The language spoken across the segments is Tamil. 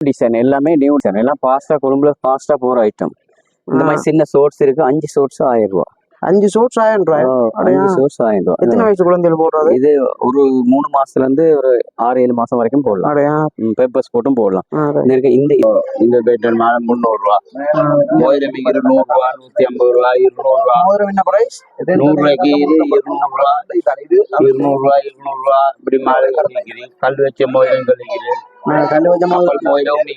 டிசைன் எல்லாமே நியூ டிசைன் எல்லாம் ஃபாஸ்டா கொழும்புல ஃபாஸ்டா போற ஐட்டம் இந்த மாதிரி சின்ன ஷோர்ட்ஸ் இருக்கு அஞ்சு ஷோர்ட்ஸ் ஆயிரம் ரூபா. அஞ்சு சோட்ஸ் ஆயிரம் ரூபாய்? அஞ்சு ஷோர்ட்ஸ் ஆயிரம் ரூபா எத்தனை வயசு குழந்தைகள் போடுறது? இது ஒரு மூணு மாசத்துல இருந்து ஒரு ஆறு ஏழு மாசம் வரைக்கும் போடலாம். பேப்பர்ஸ் போட்டும் போடலாம். இந்த இந்த பேட்டர் மேல முந்நூறு ரூபா மோதிரம் மிகிற நூறு ரூபா நூத்தி ஐம்பது ரூபா இருநூறு ரூபா மோதிரம் என்ன பிரைஸ் நூறு ரூபாய்க்கு இருநூறு ரூபா இருநூறு ரூபா இருநூறு ரூபா இப்படி மாலை கழிக்கிறேன் கல் வச்ச மோதிரம் கழிக்கிறேன் கண்டு வச்ச மோதிரம்.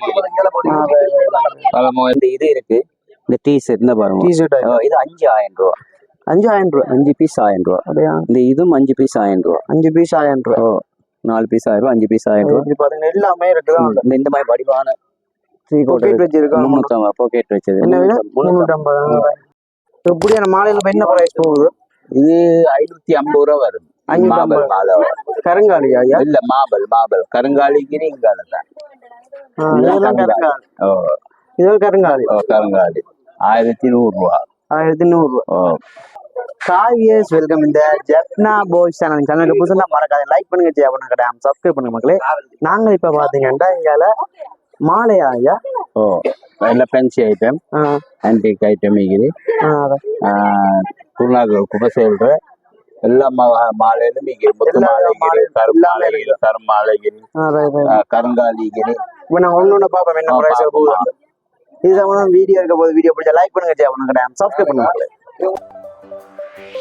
இது இருக்கு. இந்த டீ ஷர்ட் இந்த பாருங்க. டிஷர்ட் இது அஞ்சு ஆயிரம் ரூபா. அஞ்சு ஆயிரம் ரூபாய் அஞ்சு பீஸ் ஆயிரம் ரூபா அப்படியா இந்த இதுவும் அஞ்சு பீஸ் ஆயிரம் ரூபா அஞ்சு பீஸ் ஆயிரம் ரூபாய் ஓ நாலு பீஸ் ஆயிரம் ரூபா அஞ்சு பீஸ் ஆயிரம் ரூபா பாத்தீங்கன்னா எல்லாமே இருக்குதான் இந்த இந்த மாதிரி வடிவான பாக்கெட் பாக்கெட் வச்சது என்ன மாலையில என்ன பிரைஸ் போகுது இது ஐநூத்தி ஐம்பது ரூபா வரும் மாபல். மாலை வரும். கருங்காலி ஐயா இல்ல மாபல் மாபல் கருங்காலிக்கு ஆ, இதெல்லாம் கருங்காலி கருங்காலி ஆயிரத்தி நூறு ரூபா ஆயிரத்தி நூறு ரூபாய் ஓ காவியஸ் வெல்கம் இந்த ஜப்னா பாய்ஸ் சேனல் சேனலுக்கு புதுசுனா மறக்காத லைக் பண்ணுங்க ஜெயா பண்ண கிடையாது சப்ஸ்கிரைப் பண்ணுங்க மக்களே. நாங்க இப்ப பாத்தீங்கன்னா இங்கால மாலையா ஐயா ஓ நல்ல ஃபேன்சி ஐட்டம் ஆன்டிக் ஐட்டம் எல்லாமே மாலை கரும் மாலைகிரி ஆ, right, right. கருங்காலிகிரி இப்ப நான் ஒண்ணு ஒண்ணு பாப்போம் என்ன பிரைஸ். போகுது இது சம்பந்தம் வீடியோ இருக்க போது வீடியோ பிடிச்சா லைக் பண்ணுங்க ஜெயா பண்ண கிடையாது சப்ஸ்கிரைப் பண்ணுங்க மக்களே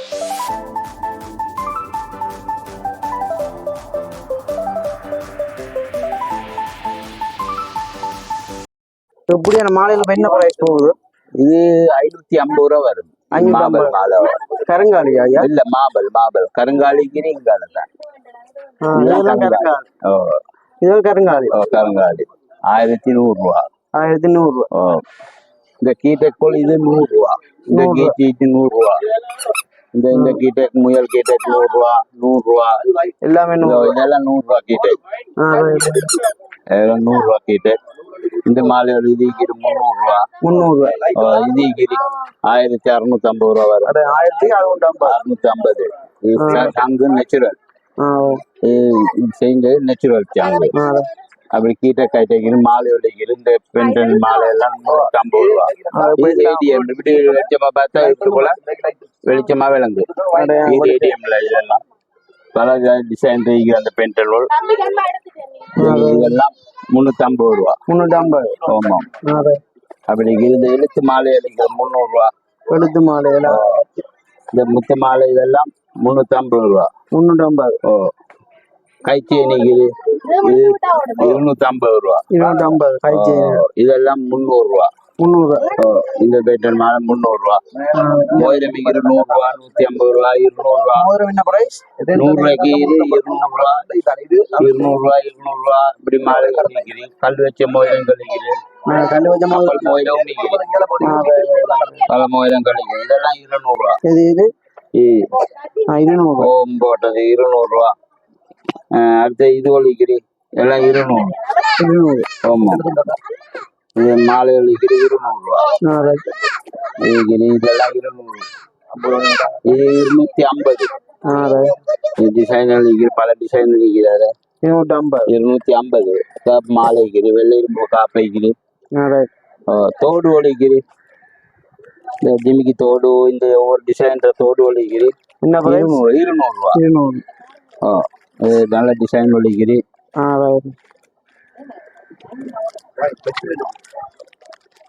இப்படியான மாலையில என்ன பிரைஸ் போகுது? இது ஐநூத்தி ஐம்பது ரூபா வரும். மாபல். மாலை வரும். கருங்காலி ஐயா இல்ல மாபல் மாபல் கருங்காலிகிரி இங்கால தான். இதெல்லாம் கருங்காலி. கருங்காலி. கருங்காலி. ஆயிரத்தி நூறு ரூபா. ஆயிரத்தி நூறு ரூபாய் ஓ. இந்த கீட்டக்கோள் இது நூறு ரூபா இந்த. கீட்டு நூறு ரூபா இந்த இந்த கீட்டக் முயல் கீட்டக் நூறு ரூபா நூறு ரூபா எல்லாமே இதெல்லாம் நூறு ரூபா கீட்டக். இதெல்லாம் நூறு ரூபா கீட்டக். இந்த மாலையோட இது கிரி முந்நூறு ரூபா முந்நூறு ரூபாய் ஓ, இது கிரி ஆயிரத்தி அறுநூத்தி ஐம்பது ரூபா வரும் ஆயிரத்தி அறுநூத்தி ஐம்பது அறுநூத்தி ஐம்பது இது சங்கு நேச்சுரல் செஞ்சது நேச்சுரல் சாங்கு அப்படி கீட்ட கைட்டகிரி மாலை ஒழிக்கிற இந்த பெண்டன் மாலை எல்லாம் நூற்றி ஐம்பது ரூபா. இது ஏடிஎம் இப்படி வெளிச்சமா பார்த்தா இது போல. வெளிச்சமா விளங்கு. இது ஏடிஎம்ல இதெல்லாம். பல டிசைன் இருக்கிற அந்த பென்டன் ரோல் இதெல்லாம் முன்னூத்தி ஐம்பது ரூபா முந்நூற்றி ஐம்பது ஆமாம். அப்படி இந்த எழுத்து மாலை அடிக்கிற முந்நூறு ரூபா. எழுத்து மாலையில. இந்த முத்து மாலை இதெல்லாம் முன்னூத்தி ஐம்பது ரூபா. முந்நூற்றி ஐம்பது ஓ. கைச்சேனிக்கு இது இருநூத்தி ஐம்பது ரூபா இருநூற்றி ஐம்பது கை செயின் ஓ, இதெல்லாம் முந்நூறு ரூபா முந்நூறு ஓ, இந்த பேட்டன் மேல முந்நூறு ரூபா மோதிரம் மிகிற நூறு ரூபா நூத்தி ஐம்பது ரூபா இருநூறு ரூபா மோதிரம் என்ன பிரைஸ் நூறு ரூபாய்க்கு இது இருநூறு ரூபா இருநூறு ரூபா இருநூறு ரூபா இப்படி மாலை கழிக்கிறேன் கல் வச்ச மோதிரம் கழிக்கிறேன் கண்டு வச்ச மோதிரம் கப்பல் மோதிரம் மிகிறேன் பல மோதிரம் கழிக்கிறேன் இதெல்லாம் இருநூறு ரூபா இது இது இ- ஆ, இருநூறு ஓம் போட்டது இருநூறு ரூபா அஹ் அடுத்து இது ஒழிக்கிறி எல்லாம் இருநூறு. இருநூறு ஆமா. இது மாலை ஒழிக்கிறி இருநூறு ரூபா. ஆ, right. இது இதெல்லாம் இருநூறு. இது இருநூத்தி ஐம்பது. ஆ, டிசைன் அழிக்கிற பல டிசைன் அழிக்கிறாரு இருநூற்றி ஐம்பது. இருநூத்தி ஐம்பது. காப் மாலை வைக்கிறி வெள்ளை இரும்பு காப்பு வைக்கிறி ஆ, right. தோடு ஒழிக்கிறி இந்த ஜிமிக்கி தோடு இந்த ஒவ்வொரு டிசைன் தோடு பிரைஸ் இருநூறு இருநூறு ரூபா. இருநூறு. இது நல்ல டிசைன் ஒழிக்கிறி ஆ, right.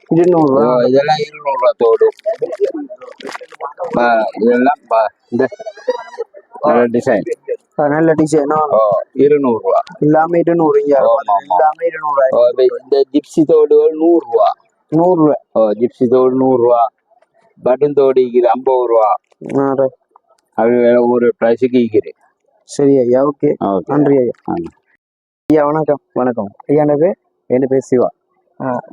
இருநூறு ஓ, இதெல்லாம் இருநூறு ரூபா தோடு. இதெல்லாம் பா- இந்த நல்ல டிசைன் நல்ல டிசைன் ஓ இருநூறு ரூபா. எல்லாமே இருநூறு. எல்லாமே இருநூறு இந்த- ஜிப்சி தோடுகள் நூறு ரூபா. நூறு ரூபாய் ஓ ஜிப்சி தோடு நூறு ரூபா. பட்டன் தோடு ஐம்பது ரூபா. வேற ஒரு ப்ரைஸுக்கு இருக்குது சரி ஐயா ஓகே. நன்றி ஐயா. ஐயா வணக்கம். வணக்கம். ஐயா எனக்கு என் பேர் சிவா.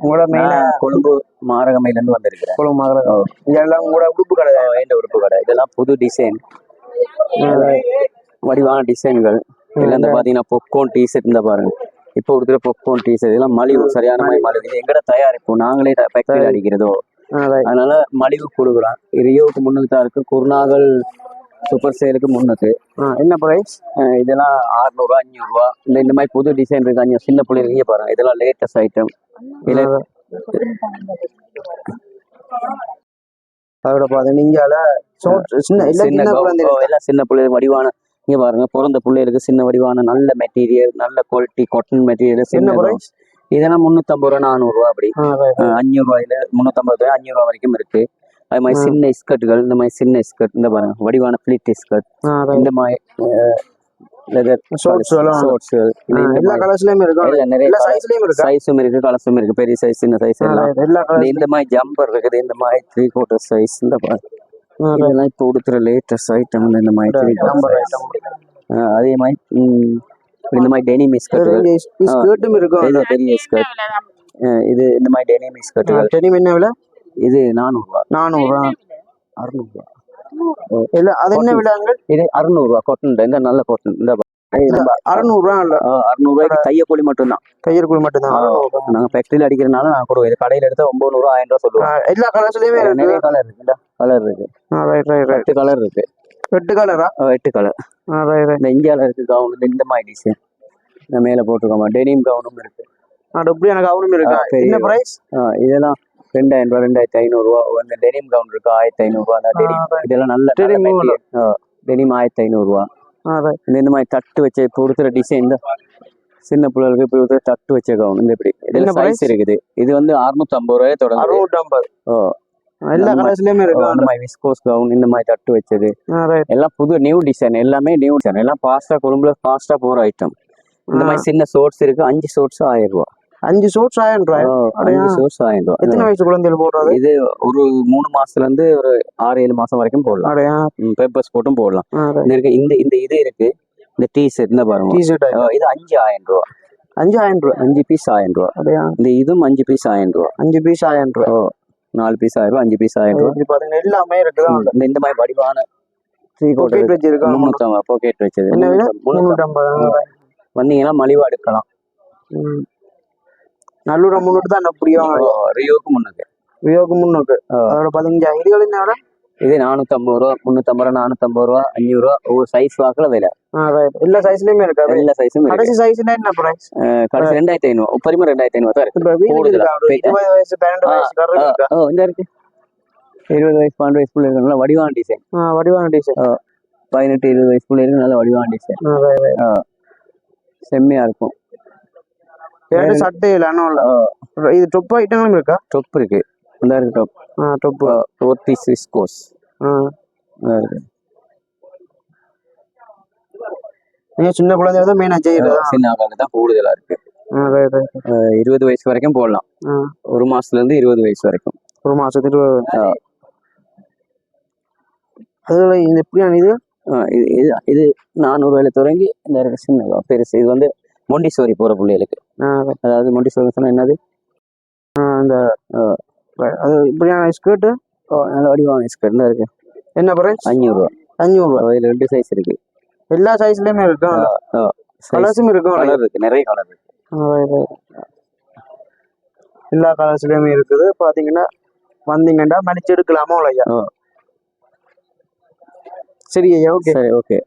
உங்களோட மெயினா கொழும்பு மாரகமையில இருந்து வந்திருக்கிறேன் குளம் மகரம் இதெல்லாம் உங்களோட உடுப்பு கடை. வேண்ட உறுப்பு கடை? இதெல்லாம் புது டிசைன் வடிவான டிசைன்கள் இதுல இருந்து பாத்தீங்கன்னா பொப்கோன் டிஷர்ட் இந்த பாருங்க. இப்போ கொடுக்குற பொப்கோன் டிஷர்ட் இதெல்லாம் மலிவு சரியான மாதிரி மலிவு. எங்கட தயாரிப்பு? நாங்களே ஃபேக்டரி அடிக்கிறதோ. அதனால மலிவு கொடுக்குறோம். ரியோவுக்கு முன்னுக்கு தான் இருக்கு. குருநாகல் சூப்பர் சேலுக்கு முன்னுக்கு ஆ, என்ன பிரைஸ் இதெல்லாம் அறுநூறுவா அஞ்சூறுவா இந்த இந்த மாதிரி புது டிசைன் இருக்கு அஞ்சு சின்ன பிள்ளைங்க இங்கே பாருங்க. இதெல்லாம் லேட்டஸ்ட் ஐட்டம் இதுல அதோட பாத்தீங்கன்னா இங்கால short- சின்ன சின்ன எல்லாம் சின்ன பிள்ளைங்க வடிவான இங்க பாருங்க பிறந்த பிள்ளைகளுக்கு சின்ன வடிவான நல்ல மெட்டீரியல் நல்ல குவாலிட்டி காட்டன் மெட்டீரியல் சின்ன பிரைஸ் இதெல்லாம் முந்நூற்றம்பது ரூபா நானூறுரூவா அப்படி. அஹ் அஞ்சூறு ரூபாயில முந்நூற்றம்பது ரூபாய் அஞ்சூறு ரூபா வரைக்கும் இருக்கு. அது மாதிரி. சின்ன ஸ்கர்ட்டுகள் இந்த மாதிரி சின்ன ஸ்கர்ட் இந்த பாருங்க வடிவான ஃபிளிட் ஸ்கர்ட். இந்த மாதிரி எல்லா கலர்ஸ்லயும் நிறைய சைஸ்லயும் இருக்கா? சைஸும் இருக்கு கலர்ஸும் இருக்கு பெரிய சைஸ் சின்ன சைஸ் எல்லாம். இந்த மாதிரி ஜம்பர் இருக்குது இந்த மாதிரி த்ரீ குவார்டர் சைஸ் இந்த பாருங்க இதெல்லாம் இப்போ கொடுக்குற லேட்டஸ்ட் ஐட்டம் இந்த மாதிரி அதே மாதிரி இந்த மாதிரி டெனிம் ஸ்கர்ட்டுகள் ஸ்கர்ட்டும் இருக்கும். இது பெரிய ஸ்கர்ட் இது இந்த மாதிரி டெனிம் ஸ்கர்ட்டுகள் டெனிம் என்ன விலை? இது நானூறுரூவா நானூறுரூவா அறுநூறுவா. இல்ல அது என்ன விலைங்க? இது அறுநூறுவா காட்டன் இந்த நல்ல காட்டன் இந்த அறுநூறுவா இல்ல. அறுநூறுவாய்க்கு தையக்கூலி மட்டும்தான். கையற்குள் மட்டும்தான். நாங்க ஃபேக்டரியில் அடிக்கிறனால நான் இது கடையில் எடுத்தா ஒன்பது நூறுவா ஆயிரம் ரூபா சொல்லுவோம் எல்லா கலர்ஸ்லயுமே இருக்கு. நிறைய கலர் இருக்கு. கலர் இருக்கு. எட்டு கலர் இருக்கு. எட்டு கலரா எட்டு கலர் இந்த இந்தியாவில் இருக்கு கவுன் இந்த மாதிரி டிசைன் இந்த மேலே போட்டிருக்கோமா. டெனிம் கவுனும் இருக்கு. அப்படி எனக்கு அவனும் இருக்கா? என்ன பிரைஸ் இதெல்லாம் ரெண்டாயிரம் ரூபா ரெண்டாயிரத்தி ஐநூறுரூவா இந்த டெனிம் கவுன் இருக்கு? ஆயிரத்தி ஐநூறுரூவா அந்த டெனிம். இதெல்லாம் நல்ல டெனிம் ஆயிரத்தி ஐநூறுரூவா இந்த இந்த மாதிரி தட்டு வச்ச இப்போ கொடுக்குற டிசைன் தான். சின்ன பிள்ளைகளுக்கு இப்போ கொடுக்குற தட்டு வச்ச கவுன் இந்த இப்படி. இதில்? சைஸ் இருக்குது. இது வந்து அறுநூத்தம்பது ரூபாயே தொடங்குது. அறுநூற்றி ஐம்பது ஓ. எல்லா கலர்ஸ்லயுமே இருக்கு? இந்த மாதிரி விஸ்கோஸ் கவுன் இந்த மாதிரி தட்டு வச்சது. எல்லாம் புது நியூ டிசைன் எல்லாமே நியூ டிசைன் எல்லாம் ஃபாஸ்டா கொழும்புல ஃபாஸ்டா போற ஐட்டம் இந்த மாதிரி சின்ன ஷோர்ட்ஸ் இருக்கு. அஞ்சு ஷோர்ட்ஸ் ஆயிரம் ரூபா. அஞ்சு சூட்ஸ் ஆயிரம் ரூபாய்? அஞ்சு ஷோர்ட்ஸ் ஆயிரம் ரூபா எத்தனை வயசு குழந்தைகள் போடுறது? இது ஒரு மூணு மாசத்துல இருந்து ஒரு ஆறு ஏழு மாசம் வரைக்கும் போடலாம். அப்படியா? பேப்பர்ஸ் போட்டும் போடலாம். இந்த இந்த இது இருக்கு. இந்த டீ ஷர்ட் இந்த பாருங்க. டிஷர்ட் ஓ, இது அஞ்சு ஆயிரம் ரூபா அஞ்சு ஆயிரம் ரூபாய் அஞ்சு பீஸ் ஆயிரம் ரூபா இந்த இதுவும் அஞ்சு பீஸ் ஆயிரம் ரூபா அஞ்சு பீஸ் ஆயிரம் ரூபாய் ஓ நாலு பீஸ் ஆயிரம் ரூபா அஞ்சு பீஸ் ஆயிரம் ரூபா இப்படி பாத்தீங்கன்னா எல்லாமே இருக்குதான் இந்த இந்த மாதிரி வடிவான பாக்கெட் வச்சிருக்காங்க முந்நூற்றம்பது பாக்கெட் வச்சது. முன்னூற்றி ஐம்பது வந்தீங்கன்னா மலிவா எடுக்கலாம். நல்லூர முன்னூறு தான் புரியும் ரியோக்கு முன்னுக்கு. வியோக்கு முன்னூறு அதோட பதினஞ்சு இதுகள் என்ன விலை? இது நானூத்தம்பது ரூபா முந்நூத்தம்பது ரூபா நானூத்தம்பது ரூபா அஞ்சூறு ரூபா ஒவ்வொரு சைஸ் வாக்குல விலை. எல்லா சைஸ்லயுமே இருக்கா எல்லா சைஸும் இருக்கு. கடைசி சைஸ்னா என்ன பிரைஸ் கடைசி ரெண்டாயிரத்தி ஐநூறு உப்பரிமா ரெண்டாயிரத்தி ஐநூறு தான் இருக்கு. இருக்கா? இருபது வயசு பன்னெண்டு இருக்கா? இந்த இருக்கு. இருபது வயசு பன்னெண்டு வயசு பிள்ளை நல்ல வடிவான டிசைன் வடிவான டிசைன் பதினெட்டு இருபது வயசு பிள்ளை நல்ல வடிவான டிசைன் செம்மையா இருக்கும். அண்ணா இது டொப் ஐட்டங்களும் இருக்கா? டொப் இருக்கு. இந்த இருக்கு டொப் ஆ டொப் ஓர்த்தி சிஸ்கோஸ் ஆ. இருக்கு. நீங்க சின்ன குழந்தைய தான் மெயினா செய்யறதா சின்ன ஆகால தான் கூடுதலா இருக்கு. இருபது வயசு வரைக்கும் போடலாம். ஒரு மாசத்துல இருந்து இருபது வயசு வரைக்கும். ஒரு மாசத்துக்கு. அதுல இந்த இது இது? நானூறு வேலை தொடங்கி இந்த சின்ன பெருசு. இது வந்து மொண்டிசோரி போற பிள்ளைகளுக்கு. அதாவது மொண்டிசோரி சொன்னா என்னது? அந்த. அது இப்படியான ஸ்கர்ட் ஓ, நல்ல வடிவான ஸ்கர்ட் தான் இருக்கு. என்ன பிரைஸ் அஞ்சூறு ரூபா அஞ்சூறு ரூபாய் அதுல ரெண்டு சைஸ் இருக்கு. எல்லா சைஸ்லயுமே இருக்கும் கலர்ஸும் இருக்கும் கலர் இருக்கு. நிறைய கலர் இருக்கு. ஆ, right, right. எல்லா கலர்ஸ்லயுமே இருக்குது. பாத்தீங்கன்னா வந்தீங்கன்னா மடிச்சு எடுக்கலாமா ஐயா. சரி ஐயா ஓகே. சரி ஓகே.